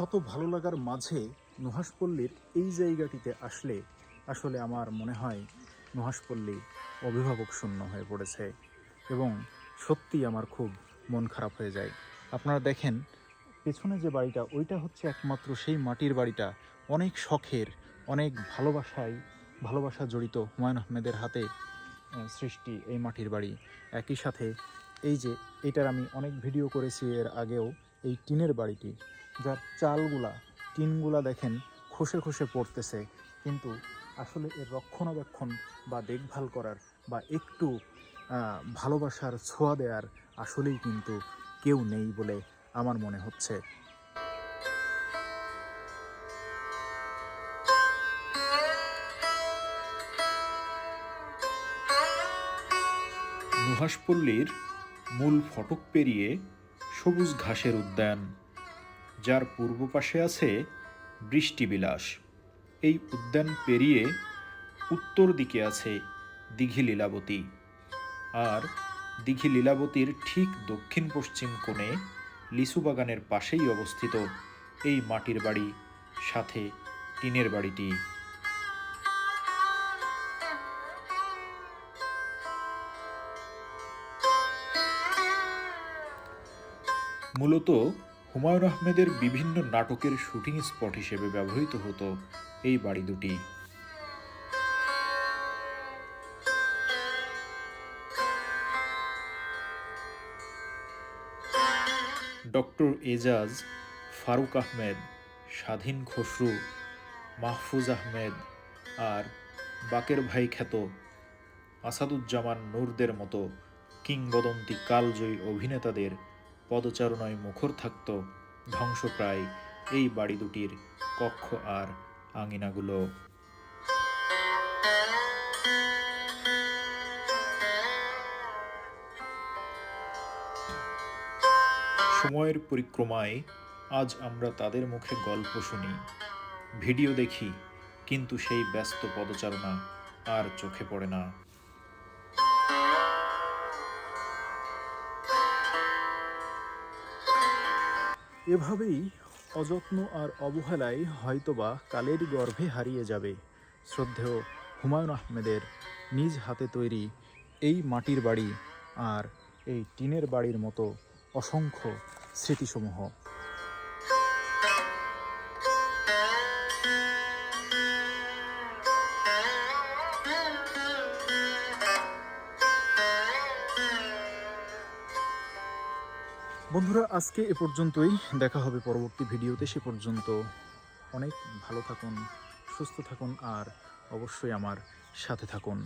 শত ভালো লাগার মাঝে নুহাসপল্লীর এই জায়গাটিতে আসলে আসলে আমার মনে হয় নুহাসপল্লী অভিভাবক শূন্য হয়ে পড়েছে এবং সত্যি আমার খুব মন খারাপ হয়ে যায়। আপনারা দেখেন, পেছনে যে বাড়িটা, ওইটা হচ্ছে একমাত্র সেই মাটির বাড়িটা। অনেক শখের, অনেক ভালোবাসায়, ভালোবাসা জড়িত হুমায়ুন আহমেদের হাতে সৃষ্টি এই মাটির বাড়ি। একই সাথে এই যে, এটার আমি অনেক ভিডিও করেছি এর আগেও, এই টিনের বাড়িটি। যার চালগুলা, টিনগুলা দেখেন খসে খসে পড়তেছে। কিন্তু আসলে এর রক্ষণাবেক্ষণ বা দেখভাল করার বা একটু ভালোবাসার ছোঁয়া দেওয়ার আসলেই কিন্তু কেউ নেই বলে আমার মনে হচ্ছে। নুহাসপল্লীর মূল ফটক পেরিয়ে সবুজ ঘাসের উদ্যান। যার পূর্ব পাশে আছে বৃষ্টিবিলাস। এই উদ্যান পেরিয়ে উত্তর দিকে আছে দিঘি লীলাবতী আর দিঘি লীলাবতীর ঠিক দক্ষিণ পশ্চিম কোণে লিচু বাগানের পাশেই অবস্থিত এই মাটির বাড়ি, সাথে টিনের বাড়িটি। মূলত হুমায়ুন আহমেদের বিভিন্ন নাটকের শুটিং স্পট হিসেবে ব্যবহৃত হতো এই বাড়ি দুটি। ডক্টর এজাজ, ফারুক আহমেদ, স্বাধীন খসরু, মাহফুজ আহমেদ আর বাকের ভাই খ্যাত আসাদুজ্জামান নূরদের মতো কিংবদন্তি কালজয়ী অভিনেতাদের পদচারণায় মুখর থাকত ধ্বংসপ্রায় এই বাড়ি দুটির কক্ষ আর আঙিনাগুলো। সময়ের পরিক্রমায় আজ আমরা তাদের মুখে গল্প শুনি, ভিডিও দেখি, কিন্তু সেই ব্যস্ত পদচারণা আর চোখে পড়ে না। এভাবেই অযত্ন আর অবহেলায় হয়তোবা কালের গর্ভে হারিয়ে যাবে। শ্রদ্ধেয় হুমায়ুন আহমেদের নিজ হাতে তৈরি এই মাটির বাড়ি আর এই টিনের বাড়ির মতো অসংখ্য স্মৃতিসমূহ। বন্ধুরা, আজকে এ পর্যন্তই। দেখা হবে পরবর্তী ভিডিওতে। সে পর্যন্ত অনেক ভালো থাকুন, সুস্থ থাকুন, আর অবশ্যই আমার সাথে থাকুন।